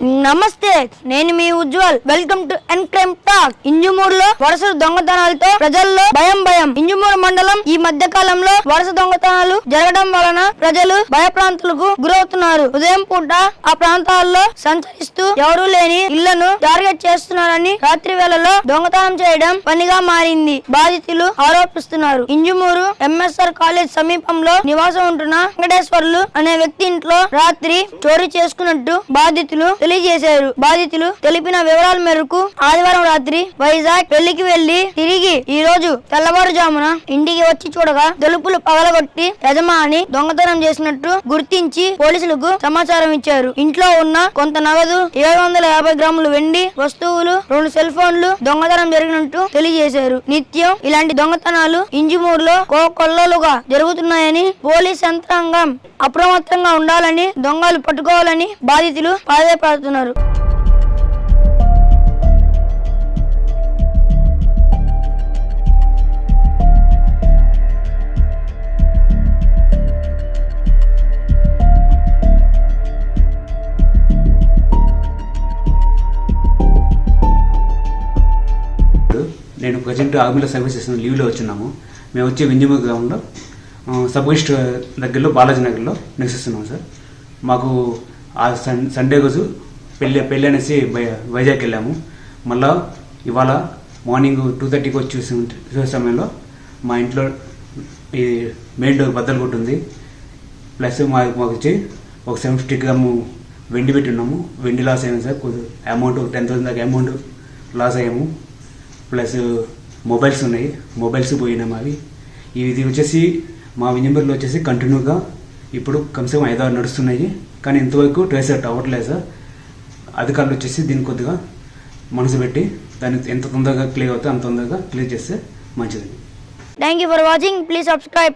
నమస్తే నేను మీ Ujwal. Welcome to N crime talk ఇంజుమూరులో వరుస దొంగతనాలతో ప్రజల్లో భయం భయం. ఇంజుమూరు మండలం ఈ మధ్య కాలంలో వరుస దొంగతనాలు జరగడం వలన ప్రజలు భయప్రాంతులకు గురవుతున్నారు. ఉదయం పూట ఆ ప్రాంతాల్లో సంచరిస్తూ ఎవరూ లేని ఇళ్ళను టార్గెట్ చేస్తున్నారని రాత్రి వేళలో దొంగతనం చేయడం పనిగా మారింది. బాధితులు ఆరోపిస్తున్నారు. ఇంజుమూరు ఎంఎస్ఆర్ కాలేజ్ సమీపంలో నివాసం ఉంటున్న వెంకటేశ్వర్లు అనే వ్యక్తి ఇంట్లో రాత్రి చోరీ చేసుకున్నట్టు బాధితులు తెలియజేశారు. బాధితులు తెలిపిన వివరాల మేరకు ఆదివారం రాత్రి వైజాగ్ పెళ్ళికి వెళ్ళి తిరిగి ఈ రోజు తెల్లవారుజామున ఇంటికి వచ్చి చూడగా తలుపులు పగలగొట్టి యజమాని దొంగతనం చేసినట్టు గుర్తించి పోలీసులకు సమాచారం ఇచ్చారు. ఇంట్లో ఉన్న కొంత నగదు ఏడు వందల యాభై గ్రాములు వెండి వస్తువులు రెండు సెల్ ఫోన్లు దొంగతనం జరిగినట్టు తెలియజేశారు. నిత్యం ఇలాంటి దొంగతనాలు ఇంజుమూరులో కోకొల్లలుగా జరుగుతున్నాయని పోలీస్ యంత్రాంగం అప్రమత్తంగా ఉండాలని దొంగలు పట్టుకోవాలని బాధితులు మాట్లాడుతున్నారు. నేను ప్రజెంట్ ఆర్మీలో సర్వీస్ చేసిన లీవ్లో వచ్చినాము. మేము వచ్చి వింజమూరు గ్రామంలో ఆ, సబ్ దగ్గరలో బాలాజీ నగర్లో నివసిస్తున్నాం సార్. మాకు ఆ సన్ సండే రోజు పెళ్ళి పెళ్ళి అనేసి వైజాగ్ వెళ్ళాము మళ్ళా ఇవాళ మార్నింగ్ టూ థర్టీకి వచ్చి చూసే చూసే సమయంలో మా ఇంట్లో ఈ మెయిన్ డోర్ బద్దలు కొట్టుంది. ప్లస్ మా మాకు వచ్చి ఒక సెవెన్ ఫిఫ్టీ గ్రాము వెండి పెట్టి ఉన్నాము వెండి లాస్ అయ్యాము సార్. అమౌంట్ టెన్ థౌసండ్ దాకా అమౌంట్ లాస్ అయ్యాము. ప్లస్ మొబైల్స్ ఉన్నాయి. మొబైల్స్ పోయినాము అవి ఇది వచ్చేసి మా విజయనగరంలో వచ్చేసి కంటిన్యూగా ఇప్పుడు కనీసం ఐదారు నడుస్తున్నాయి. కానీ ఇంతవరకు ట్రేస్ అవుట్ అవ్వట్లేదు సార్. అధికారులు వచ్చేసి దీన్ని కొద్దిగా మనసు పెట్టి దాన్ని ఎంత తొందరగా క్లియర్ అవుతే అంత తొందరగా క్లియర్ చేస్తే మంచిది. Thank you for watching please subscribe